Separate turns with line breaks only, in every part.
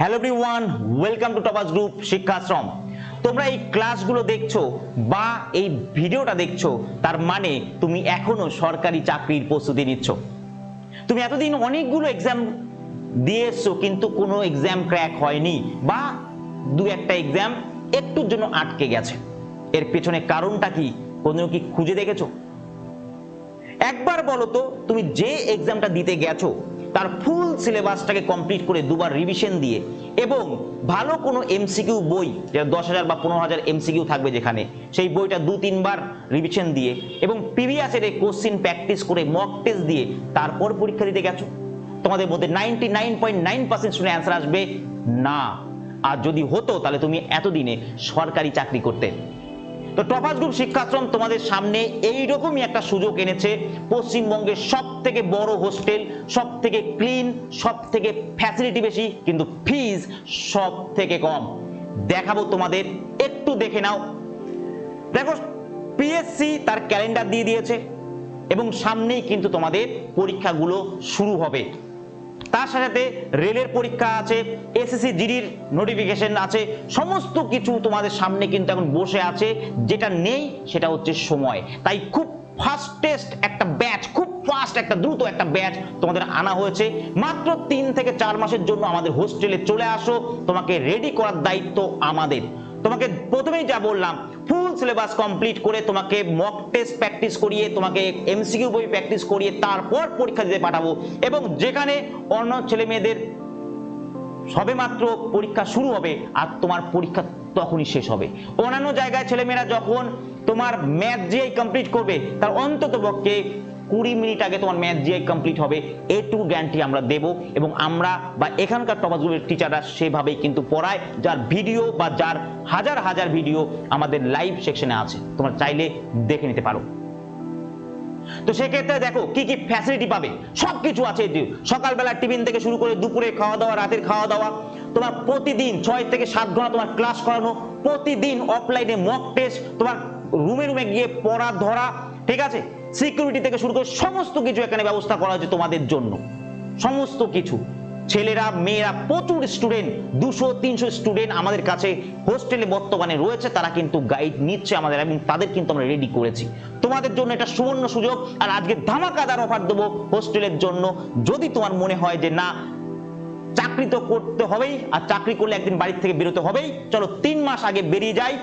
Hello everyone welcome to Tapas group Shikshashram তোমরা এই ক্লাসগুলো দেখছ বা এই ভিডিওটা দেখছ, তার মানে তুমি এখনও সরকারি চাকরির প্রস্তুতি নিচ্ছ। তুমি এতদিন অনেকগুলো এক্সাম দিয়ে এসছো, কিন্তু কোনো এক্সাম ক্র্যাক হয়নি বা দু একটা এক্সাম একটুর জন্য আটকে গেছে। এর পেছনে কারণটা কি কোনো কি খুঁজে দেখেছ? একবার বলো তো, তুমি যে এক্সামটা দিতে গেছো তার ফুল সিলেবাসটাকে কমপ্লিট করে দুবার রিভিশন দিয়ে এবং ভালো কোনো এমসিকিউ বই, যেটা দশ হাজার বা পনেরো হাজার এমসিকিউ থাকবে যেখানে, সেই বইটা দু, তিনবার রিভিশন দিয়ে এবং প্রিভিয়াসের এই কোশ্চিন প্র্যাকটিস করে মক টেস্ট দিয়ে তারপর পরীক্ষা দিতে গেছো। তোমাদের মধ্যে ninety nine point nine percent শুনে অ্যান্সার আসবে না। আর যদি হতো, তাহলে তুমি এতদিনে সরকারি চাকরি করতে। তো টপাস গ্রুপ শিক্ষাশ্রম তোমাদের সামনে এইরকমই একটা সুযোগ এনেছে। পশ্চিমবঙ্গের সব থেকে বড় হোস্টেল সব থেকে ক্লিন সব থেকে ফ্যাসিলিটি বেশি, কিন্তু ফিজ সব থেকে কম। দেখাবো তোমাদের, একটু দেখে নাও। দেখো পিএসসি তার ক্যালেন্ডার দিয়ে দিয়েছে, এবং সামনেই কিন্তু তোমাদের পরীক্ষাগুলো শুরু হবে। তার সাথে সাথে রেলের পরীক্ষা আছে এসএসসি জিডির নোটিফিকেশন আছে, সমস্ত কিছু তোমাদের সামনে কিন্তু এখন বসে আছে, যেটা নেই সেটা হচ্ছে সময়। তাই খুব ফাস্টেস্ট একটা ব্যাচ খুব ফাস্ট একটা দ্রুত একটা ব্যাচ তোমাদের আনা হয়েছে। মাত্র তিন থেকে চার মাসের জন্য আমাদের হোস্টেলে চলে আসো, তোমাকে রেডি করার দায়িত্ব আমাদের। তোমাকে প্রথমেই যা বললাম ফুল সিলেবাস কমপ্লিট করে তোমাকে মক টেস্ট প্র্যাকটিস করিয়ে, তোমাকে এমসিকিউ বই প্র্যাকটিস করিয়ে তারপর পরীক্ষা দিতে পাঠাবো। এবং যেখানে অন্য ছেলে মেয়েদের সবে মাত্র পরীক্ষা শুরু হবে আর তোমার পরীক্ষা তখনই শেষ হবে। অন্যান্য জায়গায় ছেলেমেয়েরা যখন তোমার ম্যাথ যেই কমপ্লিট করবে, তার অন্তত পক্ষে কুড়ি মিনিট আগে তোমার ম্যাথ জিআই কমপ্লিট হবে এ টু গ্যারান্টি আমরা দেব এবং আমরা বা এখানকার টপাস গ্রুপের টিচাররা সেভাবেই কিন্তু পড়ায়, যার ভিডিও বা যার হাজার হাজার ভিডিও আমাদের লাইভ সেকশনে আছে। তোমরা চাইলে দেখে নিতে পারো। তো সেক্ষেত্রে দেখো, কি কি ফ্যাসিলিটি পাবে? সবকিছু আছে এতে। সকালবেলা টিফিন থেকে শুরু করে দুপুরে খাওয়া দাওয়া রাতের খাওয়া দাওয়া তোমার প্রতিদিন ছয় থেকে সাত ঘণ্টা তোমার ক্লাস করানো, প্রতিদিন অফলাইনে মক টেস্ট তোমার রুমে রুমে গিয়ে পড়া ধরা ঠিক আছে? সিকিউরিটি থেকে শুরু করে সমস্ত কিছু এখানে ব্যবস্থা করা হয়েছে তোমাদের জন্য। সমস্ত কিছু। ছেলেরা, মেয়েরা, প্রচুর স্টুডেন্ট দুশো, তিনশো স্টুডেন্ট আমাদের কাছে হোস্টেলে বর্তমানে রয়েছে, তারা কিন্তু গাইড নিচ্ছে আমাদের এবং তাদের কিন্তু আমরা রেডি করেছি। তোমাদের জন্য এটা সুবর্ণ সুযোগ আর আজকে ধামাকাদার অফার দেবো হোস্টেলের জন্য। যদি তোমার মনে হয় যে না, চাকরি তো করতে হবেই, আর চাকরি করলে একদিন বাড়ির থেকে বেরোতে হবেই, চলো তিন মাস আগে বেরিয়ে যাই।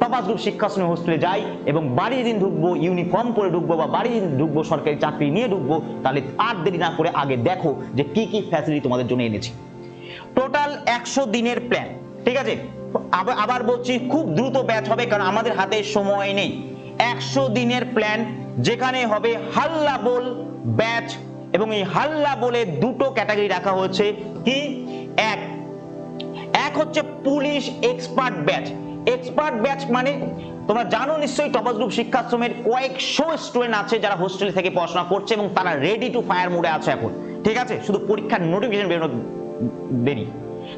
টপাস গ্রুপ শিক্ষাশ্রমী হোস্টেলে যাই এবং বাড়ি যেদিন ঢুকবো, ইউনিফর্ম পরে ঢুকবো বা বাড়ি যেদিন ঢুকবো, সরকারি চাকরি নিয়ে ঢুকবো, তাহলে আর দেরি না করে আগে দেখো যে কি কি ফ্যাসিলিটি তোমাদের জন্য এনেছি। টোটাল একশো দিনের প্ল্যান ঠিক আছে? আবার বলছি, খুব দ্রুত ব্যাচ হবে কারণ আমাদের হাতে সময় নেই। একশো দিনের প্ল্যান যেখানে হবে হাল্লা বল ব্যাচ এবং এই হাল্লা বলে দুটো ক্যাটাগরি রাখা হয়েছে। কি? এক। এক হচ্ছে police expert batch expert batch মানে তোমরা জানো নিশ্চয়ই টপাস গ্রুপ শিক্ষাশ্রমের কয়েকশো স্টুডেন্ট আছে যারা হোস্টেল থেকে পড়াশোনা করছে এবং তারা রেডি টু ফায়ার মোডে আছে এখন। ঠিক আছে? শুধু পরীক্ষার নোটিফিকেশন বেরোনো দেরি।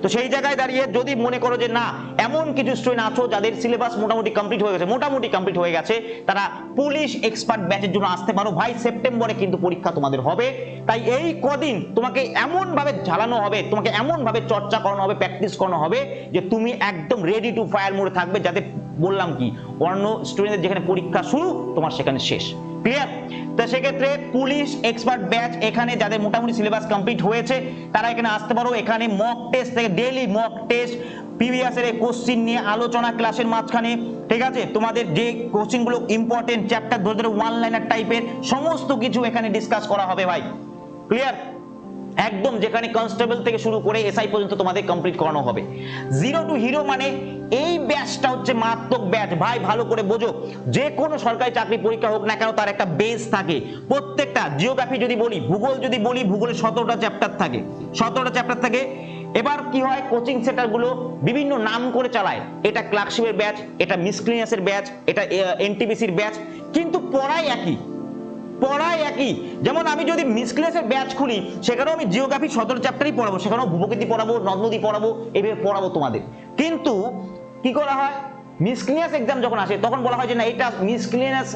তো সেই জায়গায় দাঁড়িয়ে যদি মনে করো যে না, এমন কিছু স্টুডেন্ট আছো যাদের সিলেবাস মোটামুটি কমপ্লিট হয়ে গেছে, মোটামুটি কমপ্লিট হয়ে গেছে, তারা পুলিশ এক্সপার্ট ব্যাচের জন্য আসতে পারো। ভাই, সেপ্টেম্বরে কিন্তু পরীক্ষা তোমাদের হবে। তাই এই কদিন তোমাকে এমন ভাবে ঝালানো হবে, তোমাকে এমন ভাবে চর্চা করানো হবে প্র্যাকটিস করানো হবে, যে তুমি একদম রেডি টু ফায়ার মোডে থাকবে, যাতে বললাম কি, অন্য স্টুডেন্টদের যেখানে পরীক্ষা শুরু, তোমার সেখানে শেষ। ক্লিয়ার তো সেক্ষেত্রে পুলিশ এক্সপার্ট ব্যাচ এখানে যাদের মোটামুটি সিলেবাস কমপ্লিট হয়েছে, তারা এখানে আসতে পারো। এখানে মক টেস্ট থেকে ডেইলি মক টেস্ট প্রিভিয়াস এর কোশ্চিন নিয়ে আলোচনা ক্লাসের মাঝখানে, ঠিক আছে? তোমাদের যে কোশ্চিনগুলো ইম্পর্টেন্ট চ্যাপ্টার ধরে ধরে ওয়ান লাইনার টাইপের সমস্ত কিছু এখানে ডিসকাস করা হবে ভাই। ক্লিয়ার একদম যেখানে কনস্টেবল থেকে শুরু করে এসআই পর্যন্ত তোমাদের কমপ্লিট করানো হবে। জিরো টু হিরো মানে এই ব্যাচটা হচ্ছে মারাত্মক ব্যাচ ভাই, ভালো করে বোঝো। যে কোনো সরকারি চাকরি পরীক্ষা হোক না কেন, তার একটা বেস থাকে। প্রত্যেকটা জিওগ্রাফি যদি বলি, ভূগোল যদি বলি ভূগোলের সতেরোটা চ্যাপ্টার থাকে। সতেরোটা চ্যাপ্টার থাকে। এবার কি হয় কোচিং সেন্টারগুলো বিভিন্ন নাম করে চালায়। এটা ক্লার্কশিপের ব্যাচ এটা মিসক্লিনিয়াসের ব্যাচ এটা এনটিবিসির ব্যাচ কিন্তু পড়াই একই। পড়াই একই। যেমন আমি যদি মিসক্লেসের ব্যাচ খুলি, সেখানেও আমি জিওগ্রাফি সতেরো চ্যাপ্টারই পড়াবো, সেখানেও ভূপ্রকৃতি পড়াবো, নদ নদী পড়াবো, এভাবে পড়াবো তোমাদের। কিন্তু কি করা হয়? মিসক্লিয়াস এক্সাম যখন আসে, তখন বলা হয় যে না, এটা মিসক্লিয়াস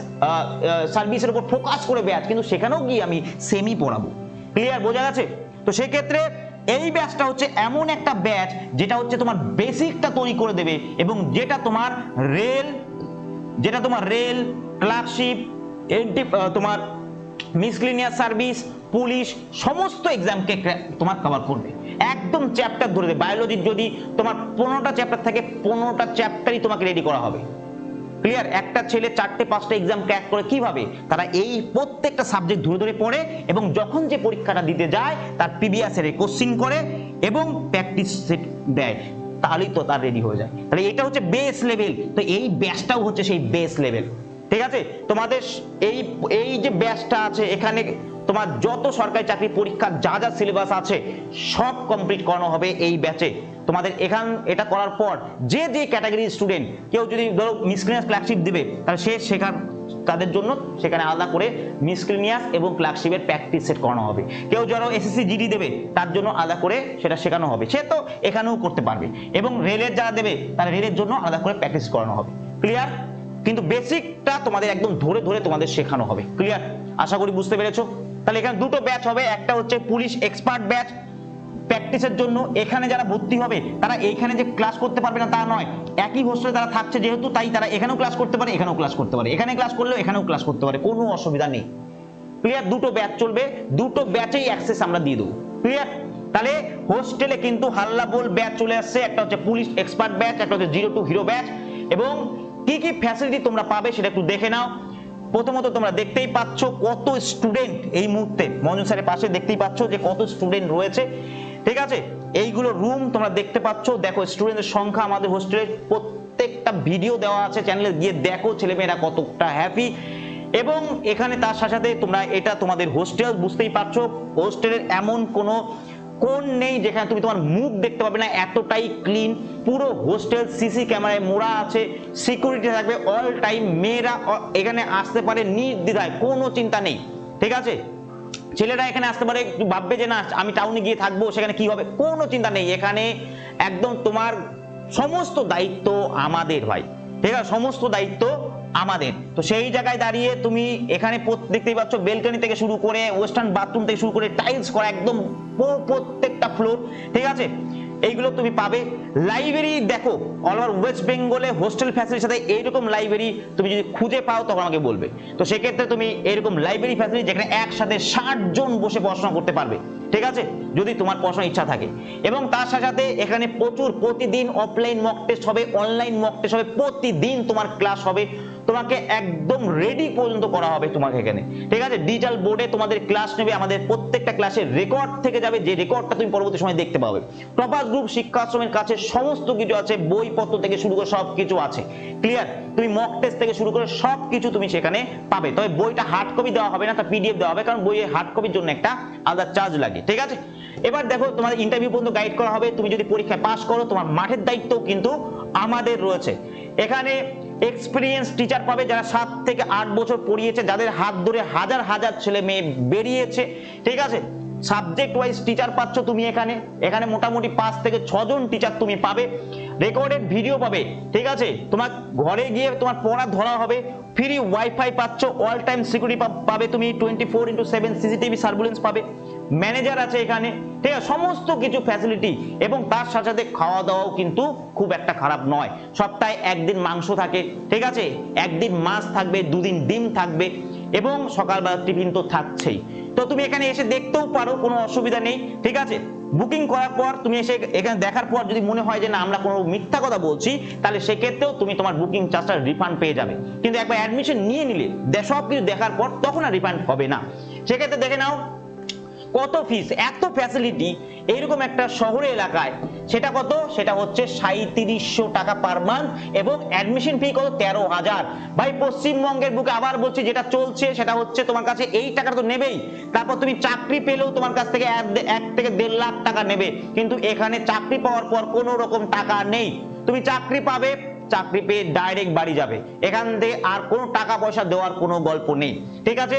সার্ভিসের উপর ফোকাস করে ব্যাচ কিন্তু সেখানেও গিয়ে আমি সেমি পড়াবো। ক্লিয়ার বোঝা গেছে? তো সেক্ষেত্রে এই ব্যাচটা হচ্ছে এমন একটা ব্যাচ যেটা হচ্ছে তোমার বেসিকটা তৈরি করে দেবে এবং যেটা তোমার রেল যেটা তোমার রেল ক্লার্কশিপ তোমার মিসক্লিনিয়াস সার্ভিস পুলিশ সমস্ত এক্সামকে তোমার কভার করবে। একদম চ্যাপ্টার ধরে দেবে। বায়োলজির যদি তোমার পনেরোটা চ্যাপ্টার থাকে, পনেরোটা চ্যাপ্টারই তোমাকে রেডি করা হবে। ক্লিয়ার একটা ছেলে চারটে, পাঁচটা এক্সাম ক্র্যাক করে কীভাবে? তারা এই প্রত্যেকটা সাবজেক্ট ধরে ধরে পড়ে এবং যখন যে পরীক্ষাটা দিতে যায়, তার প্রিভিয়াস এর কোশ্চিন করে এবং প্র্যাকটিস সেট দেয়। তাহলেই তো তার রেডি হয়ে যায়। তাহলে এটা হচ্ছে বেস লেভেল তো এই ব্যাচটাও হচ্ছে সেই বেস লেভেল ঠিক আছে? তোমাদের এই এই যে ব্যাচটা আছে, এখানে তোমার যত সরকারি চাকরি পরীক্ষার যা যা সিলেবাস আছে, সব কমপ্লিট করানো হবে এই ব্যাচে। তোমাদের এখান, এটা করার পর যে যে ক্যাটাগরির স্টুডেন্ট কেউ যদি ধরো মিসক্রিনিয়াস ক্লার্কশিপ দেবে, তাহলে সে শেখার, তাদের জন্য সেখানে আলাদা করে মিসক্রিনিয়াস এবং ক্লার্কশিপের প্র্যাকটিস সেট করানো হবে। কেউ যারা এসএসসি জিডি দেবে, তার জন্য আলাদা করে সেটা শেখানো হবে। সে তো এখানেও করতে পারবে। এবং রেলের যারা দেবে, তারা রেলের জন্য আলাদা করে প্র্যাকটিস করানো হবে। ক্লিয়ার কিন্তু বেসিকটা তোমাদের একদম ধরে ধরে তোমাদের শেখানো হবে। ক্লিয়ার আশা করি বুঝতে পেরেছ? তাহলে এখানে দুটো ব্যাচ হবে। একটা হচ্ছে পুলিশ এক্সপার্ট ব্যাচ প্র্যাকটিসের জন্য। এখানে যারা ভর্তি হবে, তারা এইখানে যে ক্লাস করতে পারবে না তা নয়। একই হোস্টেলে তারা থাকছে যেহেতু, তাই তারা এখানেও ক্লাস করতে পারে, এখানেও ক্লাস করতে পারে। এখানে ক্লাস করলেও এখানেও ক্লাস করতে পারে। কোনো অসুবিধা নেই। ক্লিয়ার দুটো ব্যাচ চলবে। দুটো ব্যাচেই অ্যাক্সেস আমরা দিয়ে দেবো। ক্লিয়ার তাহলে হোস্টেলে কিন্তু হাল্লা বল ব্যাচ চলে আসছে। একটা হচ্ছে পুলিশ এক্সপার্ট ব্যাচ একটা হচ্ছে জিরো টু হিরো ব্যাচ এবং কি কি ফ্যাসিলিটি তোমরা পাবে সেটা একটু দেখে নাও। প্রথমত তোমরা দেখতেই পাচ্ছ কত স্টুডেন্ট এই মুহূর্তে। মঞ্জু স্যারের পাশে দেখতেই পাচ্ছ যে কত স্টুডেন্ট রয়েছে। ঠিক আছে? এইগুলো রুম তোমরা দেখতে পাচ্ছ। দেখো স্টুডেন্টের সংখ্যা আমাদের হোস্টেলের প্রত্যেকটা ভিডিও দেওয়া আছে। চ্যানেলে গিয়ে দেখো ছেলেমেয়েরা কতটা হ্যাপি এবং এখানে তার সাথে সাথে তোমরা এটা তোমাদের হোস্টেল বুঝতেই পারছ। হোস্টেলের এমন কোনো কোন নেই যেখানে তুমি তোমার মুখ দেখতে পাবে না, এতটাই ক্লিন পুরো হোস্টেল সিসি ক্যামেরায় মোড়া আছে সিকিউরিটি থাকবে অল টাইম মেয়েরা এখানে আসতে পারে নির্দ্বিধায়, কোনো চিন্তা নেই। ঠিক আছে? ছেলেরা এখানে আসতে পারে ভাববে যে না, আমি টাউনে গিয়ে থাকব, সেখানে কি হবে? কোনো চিন্তা নেই। এখানে একদম তোমার সমস্ত দায়িত্ব আমাদের ভাই। ঠিক আছে? সমস্ত দায়িত্ব আমাদের। তো সেই জায়গায় দাঁড়িয়ে তুমি এখানে দেখতেই পাচ্ছ বেলকনি থেকে শুরু করে ওয়েস্টার্ন বাথরুম থেকে শুরু করে টাইলস করা একদম প্রত্যেকটা ফ্লোর ঠিক আছে? এইগুলো তুমি পাবে। লাইব্রেরি দেখো অল ওভার ওয়েস্ট বেঙ্গলে হোস্টেল ফ্যাসিলিটির সাথে এইরকম লাইব্রেরি তুমি যদি খুঁজে পাও, তখন আমাকে বলবে। তো সেক্ষেত্রে তুমি এরকম লাইব্রেরি ফ্যাসিলিটি যেখানে একসাথে ষাট জন বসে পড়াশোনা করতে পারবে, ঠিক আছে? যদি তোমার পড়াশোনার ইচ্ছা থাকে। এবং তার সাথে সাথে এখানে প্রচুর প্রতিদিন অফলাইন মক টেস্ট হবে অনলাইন মক টেস্ট হবে, প্রতিদিন তোমার ক্লাস হবে। তোমাকে একদম রেডি পর্যন্ত করা হবে তোমাকে এখানে। ঠিক আছে? ডিজিটাল বোর্ডে তোমাদের ক্লাস নেবে, আমাদের প্রত্যেকটা ক্লাসের রেকর্ড থেকে যাবে, যে রেকর্ডটা তুমি পরবর্তী সময় দেখতে পাবে। টপাস গ্রুপ শিক্ষাশ্রমের কাছে সমস্ত কিছু আছে, বইপত্র থেকে শুরু করে সব কিছু আছে। ক্লিয়ার তুমি মক টেস্ট থেকে শুরু করে সব কিছু তুমি সেখানে পাবে। তবে বইটা হার্ড কপি দেওয়া হবে না, তা পিডিএফ দেওয়া হবে, কারণ বইয়ের হার্ড কপির জন্য একটা আলাদা চার্জ লাগে। ঠিক আছে? এবার দেখো, তোমাদের ইন্টারভিউ পর্যন্ত গাইড করা হবে। তুমি যদি পরীক্ষায় পাস করো, তোমার মাঠের দায়িত্ব কিন্তু আমাদের রয়েছে। এখানে এক্সপিরিয়েন্স টিচার পাবে যারা সাত থেকে আট বছর পড়িয়েছে, যাদের হাত ধরে হাজার হাজার ছেলে মেয়ে বেরিয়েছে। ঠিক আছে? সাবজেক্ট ওয়াইজ টিচার পাচ্ছ তুমি এখানে। এখানে মোটামুটি পাঁচ থেকে ছজন টিচার তুমি পাবে। রেকর্ডেড ভিডিও পাবে। ঠিক আছে? তোমার ঘরে গিয়ে তোমার পড়া ধরা হবে। ফ্রি ওয়াইফাই পাচ্ছ। অল টাইম সিকিউরিটি পাবে তুমি। Twenty four into seven CCTV surveillance পাবে। ম্যানেজার আছে এখানে, ঠিক আছে? সমস্ত কিছু ফ্যাসিলিটি এবং তার সাথে সাথে খাওয়া দাওয়াও কিন্তু খুব একটা খারাপ নয়। সপ্তাহে একদিন মাংস থাকে, ঠিক আছে? একদিন মাছ থাকবে, দুদিন ডিম থাকবে এবং সকালবেলা টিফিন তো থাকছেই। তো তুমি এখানে এসে দেখতেও পারো, কোনো অসুবিধা নেই, ঠিক আছে? বুকিং করার পর তুমি এসে এখানে দেখার পর যদি মনে হয় যে না, আমরা কোনো মিথ্যা কথা বলছি, তাহলে সেক্ষেত্রেও তুমি তোমার বুকিং চার্জটা রিফান্ড পেয়ে যাবে। কিন্তু একবার অ্যাডমিশন নিয়ে নিলে সব কিছু দেখার পর তখন আর রিফান্ড হবে না। সেক্ষেত্রে দেখে নাও কত ফিস এত ফ্যাসিলিটি এইরকম একটা শহরে এলাকায়। সেটা কত? সেটা হচ্ছে সাঁত্রিশশো টাকা পার মান্থ এবং অ্যাডমিশন ফি কত? তেরো হাজার। ভাই, পশ্চিমবঙ্গের বুকে আবার বলছি, যেটা চলছে সেটা হচ্ছে তোমার কাছে এই টাকা তো নেবেই। তারপর তুমি চাকরি পেলেও তোমার কাছ থেকে এক থেকে দেড় লাখ টাকা নেবে। কিন্তু এখানে চাকরি পাওয়ার পর কোনো রকম টাকা নেই। তুমি চাকরি পাবে চাকরি পেয়ে ডাইরেক্ট বাড়ি যাবে। এখান থেকে আর কোনো টাকা পয়সা দেওয়ার কোনো গল্প নেই। ঠিক আছে?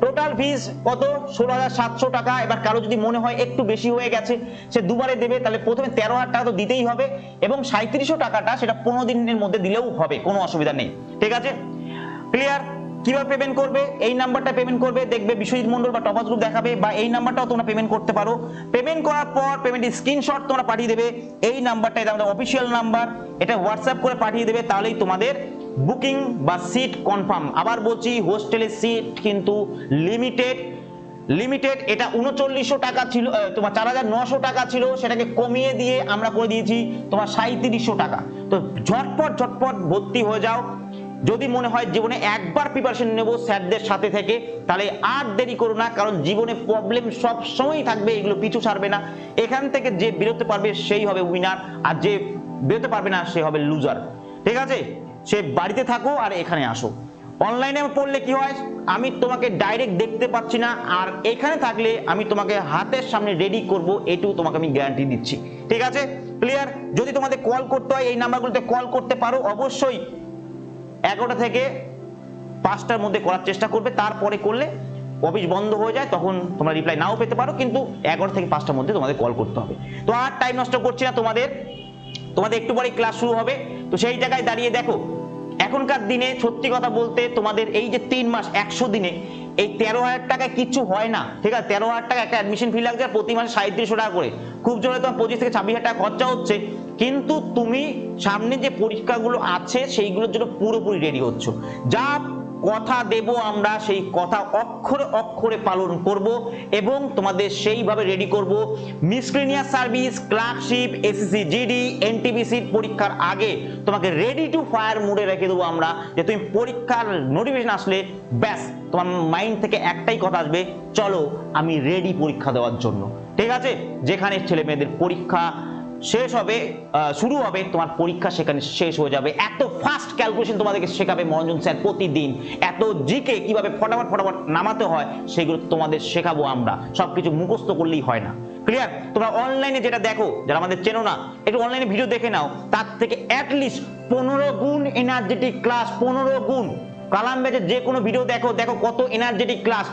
টোটাল ফিস কত? ষোলো হাজার সাতশো টাকা। এবার কারও যদি মনে হয় একটু বেশি হয়ে গেছে, সে দুবারে দেবে, তাহলে প্রথমে তেরো হাজার টাকা তো দিতেই হবে এবং সাঁত্রিশশো টাকাটা সেটা পনেরো দিনের মধ্যে দিলেও হবে, কোনো অসুবিধা নেই। ঠিক আছে? ক্লিয়ার কীভাবে পেমেন্ট করবে? এই নাম্বারটা পেমেন্ট করবে, দেখবে বিশ্বজিৎ মন্ডল বা টপাস গ্রুপ দেখাবে বা এই নাম্বারটাও তোমরা পেমেন্ট করতে পারো। পেমেন্ট করার পর পেমেন্টের স্ক্রিনশট তোমরা পাঠিয়ে দেবে। এই নাম্বারটা এটা আমাদের অফিসিয়াল নাম্বার এটা হোয়াটসঅ্যাপ করে পাঠিয়ে দেবে, তাহলেই তোমাদের বুকিং বা সিট কনফার্ম আবার বলছি হোস্টেলের সিট কিন্তু লিমিটেড লিমিটেড এটা উনচল্লিশশো টাকা ছিল তোমার চার হাজার নশো টাকা ছিল, সেটাকে কমিয়ে দিয়ে আমরা করে দিয়েছি তোমার সাঁত্রিশশো টাকা। তো ঝটপট ঝটপট ভর্তি হয়ে যাও। যদি মনে হয় জীবনে একবার প্রিপারেশন নেব স্যারদের সাথে থেকে, তাহলে আর দেরি করো না, কারণ জীবনে প্রবলেম সব সময়ই থাকবে, এগুলো পিছু ছাড়বে না। এখান থেকে যে বেরোতে পারবে সেই হবে উইনার আর যে বেরোতে পারবে না সে হবে লুজার ঠিক আছে? সে বাড়িতে থাকো আর এখানে আসো। অনলাইনে পড়লে কি হয়? আমি তোমাকে ডাইরেক্ট দেখতে পাচ্ছি না, আর এখানে থাকলে আমি তোমাকে হাতের সামনে রেডি করব এটু তোমাকে আমি গ্যারান্টি দিচ্ছি। ঠিক আছে? ক্লিয়ার যদি তোমাদের কল করতে হয়, এই নাম্বারগুলোতে কল করতে পারো, অবশ্যই এগারোটা থেকে পাঁচটার মধ্যে করার চেষ্টা করবে, তারপরে করলে অফিস বন্ধ হয়ে যায়, তখন তোমরা রিপ্লাই নাও পেতে পারো, কিন্তু এগারো থেকে পাঁচটার মধ্যে তোমাদের কল করতে হবে। তো আর টাইম নষ্ট করছি না তোমাদের তোমাদের একটু পরে ক্লাস শুরু হবে। তো সেই জায়গায় দাঁড়িয়ে দেখো, এখনকার দিনে সত্যি কথা বলতে তোমাদের এই যে তিন মাস, একশো দিনে, এই তেরো হাজার টাকায় কিচ্ছু হয় না, ঠিক আছে? তেরো হাজার টাকা একটা অ্যাডমিশন ফি লাগছে, প্রতি মাসে সাঁত্রিশশো টাকা করে। খুব জোরে তোমার পঁচিশ থেকে ছাব্বিশ হাজার টাকা খরচা হচ্ছে কিন্তু তুমি সামনে যে পরীক্ষাগুলো আছে, সেইগুলোর জন্য পুরোপুরি রেডি হচ্ছ। যা কথা দেব আমরা, সেই কথা অক্ষরে অক্ষরে পালন করব এবং তোমাদের সেইভাবে রেডি করব। Miscellaneous service clerkship SSC GD NTPC পরীক্ষার আগে তোমাকে রেডি টু ফায়ার মোডে রেখে দেবো আমরা, যে তুমি পরীক্ষার নোটিফিকেশন আসলে ব্যাস, তোমার মাইন্ড থেকে একটাই কথা আসবে, চলো আমি রেডি পরীক্ষা দেওয়ার জন্য। ঠিক আছে? যেখানে ছেলে মেয়েদের পরীক্ষা শেষ হবে শুরু হবে তোমার পরীক্ষা সেখানে শেষ হয়ে যাবে। এত ফাস্ট ক্যালকুলেশন তোমাদেরকে শেখাবে মনোজন স্যার প্রতিদিন। এত জিকে কীভাবে ফটাফট ফটাফট নামাতে হয়, সেগুলো তোমাদের শেখাবো আমরা। সবকিছু মুখস্থ করলেই হয় না। ক্লিয়ার তোমরা অনলাইনে যেটা দেখো, যারা আমাদের চেনো না, একটু অনলাইনে ভিডিও দেখে নাও। তার থেকে অ্যাটলিস্ট পনেরো গুণ এনার্জেটিক ক্লাস পনেরো গুণ। কালাম ব্যাচের যে কোনো ভিডিও দেখো দেখো কত এনার্জেটিক ক্লাস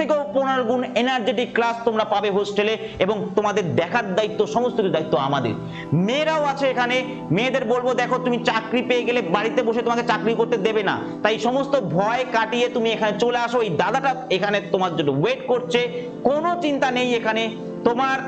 থেকেও পনেরো গুণ এনার্জেটিক ক্লাস তোমরা পাবে হোস্টেলে এবং তোমাদের দেখার দায়িত্ব, সমস্ত কিছু দায়িত্ব আমাদের। মেয়েরাও আছে এখানে, মেয়েদের বলব, দেখো, তুমি চাকরি পেয়ে গেলে বাড়িতে বসে তোমাকে চাকরি করতে দেবে না। তাই সমস্ত ভয় কাটিয়ে তুমি এখানে চলে আসো। এই দাদাটা এখানে তোমার জন্য ওয়েট করছে। কোনো চিন্তা নেই এখানে। তোমার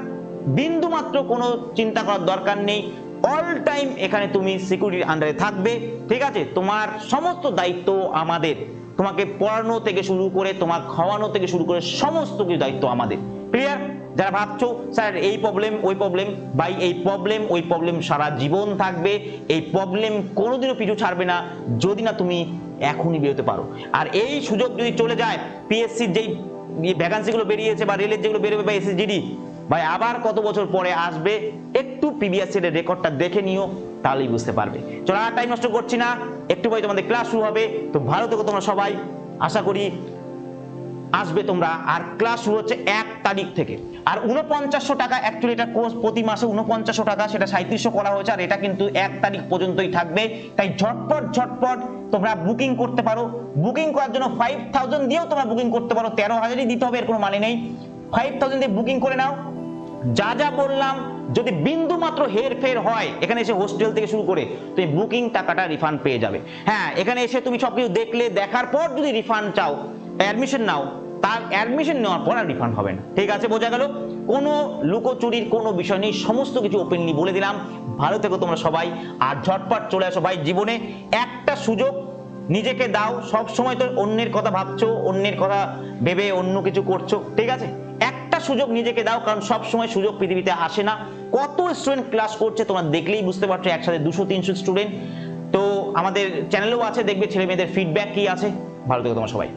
বিন্দু মাত্র কোনো চিন্তা করার দরকার নেই। অল টাইম এখানে তুমি সিকিউরিটির আন্ডারে থাকবে। ঠিক আছে? তোমার সমস্ত দায়িত্ব আমাদের। তোমাকে পড়ানো থেকে শুরু করে তোমার খাওয়ানো থেকে শুরু করে সমস্ত কিছু দায়িত্ব আমাদের। ক্লিয়ার যারা ভাবছ, স্যার, এই প্রবলেম ওই প্রবলেম ভাই, এই প্রবলেম ওই প্রবলেম সারা জীবন থাকবে। এই প্রবলেম কোনোদিনও পিছু ছাড়বে না, যদি না তুমি এখনই বেরোতে পারো। আর এই সুযোগ যদি চলে যায় পিএসসির যেই ভ্যাকান্সিগুলো বেরিয়েছে বা রেলের যেগুলো বেরোবে বা এসএসজিডি ভাই, আবার কত বছর পরে আসবে, একটু প্রিভিয়াস এর রেকর্ডটা দেখে নিও। তাহলেই বুঝতে পারবে। চলো আর টাইম নষ্ট করছি না, একটু পরে তোমাদের ক্লাস শুরু হবে। তো ভালো থেকো তোমরা সবাই, আশা করি আসবে তোমরা। আর ক্লাস শুরু হচ্ছে এক তারিখ থেকে। আর উনপঞ্চাশশো টাকা অ্যাকচুয়ালি এটা কোর্স প্রতি মাসে উনপঞ্চাশশো টাকা, সেটা সাঁত্রিশশো করা হয়েছে, আর এটা কিন্তু এক তারিখ পর্যন্তই থাকবে। তাই ঝটপট ঝটপট তোমরা বুকিং করতে পারো। বুকিং করার জন্য ফাইভ থাউজেন্ড দিয়েও তোমরা বুকিং করতে পারো। তেরো হাজারই দিতে হবে, এর কোনো মানে নেই। ফাইভ থাউজেন্ড দিয়ে বুকিং করে নাও। যা যা বললাম যদি বিন্দু মাত্র হেরফের হয়, এখানে এসে হোস্টেল থেকে শুরু করে তুমি বুকিং টাকাটা রিফান্ড পেয়ে যাবে। হ্যাঁ এখানে এসে তুমি সবকিছু দেখলে, দেখার পর যদি রিফান্ড চাও অ্যাডমিশন নাও, তার অ্যাডমিশন নেওয়ার পর আর রিফান্ড হবে না। ঠিক আছে, বোঝা গেল? কোনো লুকোচুরির কোনো বিষয় নেই, সমস্ত কিছু ওপেনলি বলে দিলাম। ভালো থেকো তোমরা সবাই, আর ঝটপট চলে আসো ভাই জীবনে। একটা সুযোগ নিজেকে দাও, সব সময় তো অন্যের কথা ভাবছ, অন্যের কথা ভেবে অন্য কিছু করছ, ঠিক আছে? একটা সুযোগ নিজেকে দাও, কারণ সব সময় সুযোগ পৃথিবীতে আসে না। কত স্টুডেন্ট ক্লাস করছে তোমরা দেখলেই বুঝতে পারছ, একসাথে দুশো, তিনশো স্টুডেন্ট তো আমাদের চ্যানেলেও আছে, দেখবে ছেলে মেয়েদের ফিডব্যাক কি আছে। ভালো থেকো তোমার সবাই।